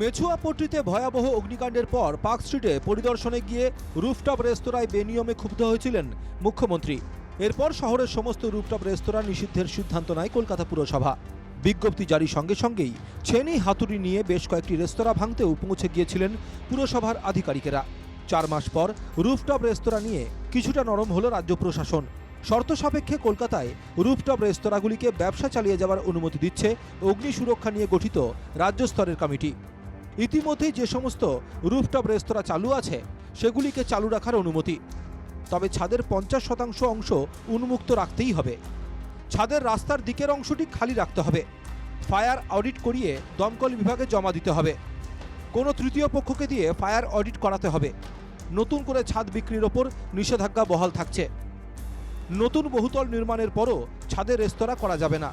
মেছুয়াপট্টিতে ভয়াবহ অগ্নিকাণ্ডের পর পার্ক স্ট্রিটে পরিদর্শনে গিয়ে রুফটপ রেস্তোরাঁয় বেনিয়মে ক্ষুব্ধ হয়েছিলেন মুখ্যমন্ত্রী। এরপর শহরের সমস্ত রুফটপ রেস্তোরাঁ নিষিদ্ধের সিদ্ধান্ত নেয় কলকাতা পুরসভা। বিজ্ঞপ্তি জারির সঙ্গে সঙ্গেই ছেনি হাতুড়ি নিয়ে বেশ কয়েকটি রেস্তোরাঁ ভাঙতেও পৌঁছে গিয়েছিলেন পুরসভার আধিকারিকেরা। চার মাস পর রুফটপ রেস্তোরাঁ নিয়ে কিছুটা নরম হলো রাজ্য প্রশাসন। শর্ত সাপেক্ষে কলকাতায় রুফটপ রেস্তোরাঁগুলিকে ব্যবসা চালিয়ে যাওয়ার অনুমতি দিচ্ছে অগ্নি সুরক্ষা নিয়ে গঠিত রাজ্য স্তরের কমিটি। ইতিমধ্যেই যে সমস্ত রুফটপ রেস্তোরাঁ চালু আছে, সেগুলিকে চালু রাখার অনুমতি। তবে ছাদের পঞ্চাশ শতাংশ অংশ উন্মুক্ত রাখতেই হবে। ছাদের রাস্তার দিকের অংশটি খালি রাখতে হবে। ফায়ার অডিট করিয়ে দমকল বিভাগে জমা দিতে হবে। কোনো তৃতীয় পক্ষকে দিয়ে ফায়ার অডিট করাতে হবে। নতুন করে ছাদ বিক্রির ওপর নিষেধাজ্ঞা বহাল থাকছে। নতুন বহুতল নির্মাণের পরও ছাদের রেস্তোরাঁ করা যাবে না।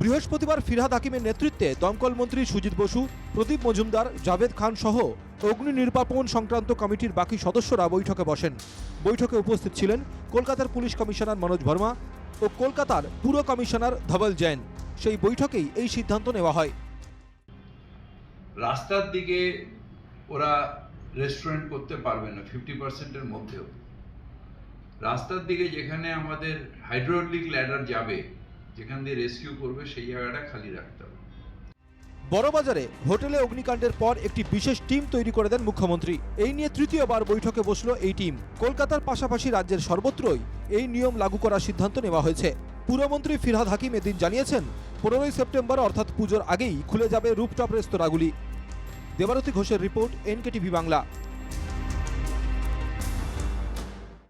বৃহস্পতিবার ফিরহাদ হাকিমের নেতৃত্বে দমকল মন্ত্রী সুজিত বসু, প্রদীপ মজুমদার, জাভেদ খান সহ অগ্নি নির্বাপন সংক্রান্ত কমিটির বাকি সদস্যরা বৈঠকে বসেন। বৈঠকে উপস্থিত ছিলেন কলকাতার পুলিশ কমিশনার মনোজ ভার্মা ও কলকাতার পুর কমিশনার ধবল জৈন। সেই বৈঠকেই এই সিদ্ধান্ত নেওয়া হয়। রাস্তার দিকে ওরা রেস্টুরেন্ট করতে পারবে না ফিফটি পার্সেন্টের মধ্যেও। রাস্তার দিকে যেখানে আমাদের হাইড্রোলিক ল্যাডার যাবে যেখান দিয়ে রেস্কিউ করবে, সেই জায়গাটা খালি রাখতে হবে। বড়বাজারে হোটেলে অগ্নিকাণ্ডের পর একটি বিশেষ টিম তৈরি করে দেন মুখ্যমন্ত্রী। এই নিয়ে তৃতীয়বার বৈঠকে বসল এই টিম। কলকাতার পাশাপাশি রাজ্যের সর্বত্রই এই নিয়ম লাগু করার সিদ্ধান্ত নেওয়া হয়েছে। পুরমন্ত্রী ফিরহাদ হাকিম এদিন জানিয়েছেন, পনেরোই সেপ্টেম্বর, অর্থাৎ পুজোর আগেই খুলে যাবে রুপটপ রেস্তোরাঁগুলি। দেবারতী ঘোষের রিপোর্ট, এনকেটিভি বাংলা।